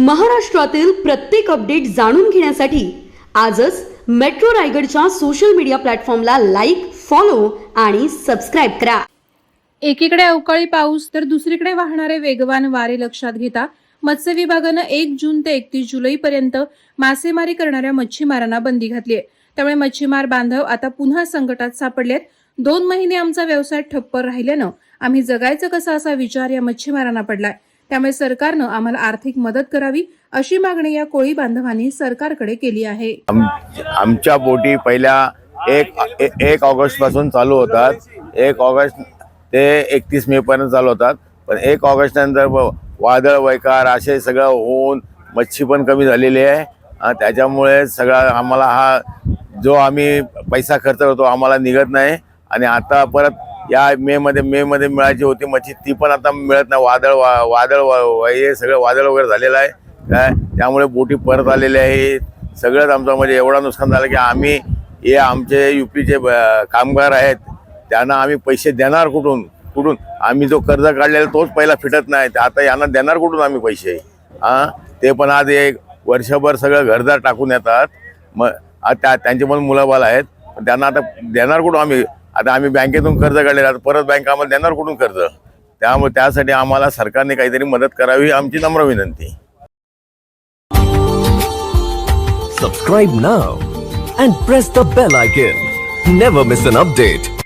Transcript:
महाराष्ट्रातील प्रत्येक अपडेट जाणून घेण्यासाठी आजच मेट्रो रायगडच्या सोशल मीडिया प्लॅटफॉर्मला लाईक फॉलो आणि सबस्क्राईब करा. एकीकडे अवकाळी पाऊस तर दुसरीकडे वाहणारे वेगवान वारे लक्षात घेता मत्स्य विभागानं एक जून ते एकतीस जुलैपर्यंत मासेमारी करणाऱ्या मच्छीमारांना बंदी घातली आहे. त्यामुळे मच्छीमार बांधव आता पुन्हा संकटात सापडलेत. दोन महिने आमचा व्यवसाय ठप्प राहिल्यानं आम्ही जगायचं कसं असा विचार या मच्छीमारांना पडलाय. त्यामुळे सरकारनं आम्हाला आर्थिक मदत करावी अशी मागणी या कोळी बांधवांनी सरकारकडे केली आहे. आम आमच्या बोटी पहिल्या एक एक ऑगस्टपासून चालू होतात. एक ऑगस्ट ते एकतीस मे पर्यंत चालू होतात. पण एक ऑगस्ट नंतर वादळ वैकार असे सगळं होऊन मच्छी पण कमी झालेली आहे. त्याच्यामुळे सगळा आम्हाला हा जो आम्ही पैसा खर्च करतो आम्हाला निघत नाही. आणि आता परत या मे मध्ये मे मध्ये मिळायची होती मच्छी ती पण आता मिळत नाही. वादळ वा वादळ हे सगळं वादळ वगैरे झालेलं आहे. काय? त्यामुळे बोटी परत आलेल्या आहेत सगळंच आमचं म्हणजे एवढं नुकसान झालं की आम्ही हे आमचे युपीचे कामगार आहेत त्यांना आम्ही पैसे देणार कुठून? कुठून? आम्ही जो कर्ज काढलेला तोच पहिला फिटत नाही. तर आता यांना देणार कुठून आम्ही पैसे? हां ते पण आज एक वर्षभर सगळं घरदार टाकून येतात. मग त्या त्यांचे पण मुलं बाल आहेत. पण त्यांना आता देणार कुठून आम्ही? आता आम्ही बँकेतून कर्ज काढलेलं आता परत बँक आम्हाला देणार कुठून कर्ज? त्यामुळे त्यासाठी आम्हाला सरकारने काहीतरी मदत करावी आमची नम्र विनंती. Subscribe now and press the bell icon never miss an update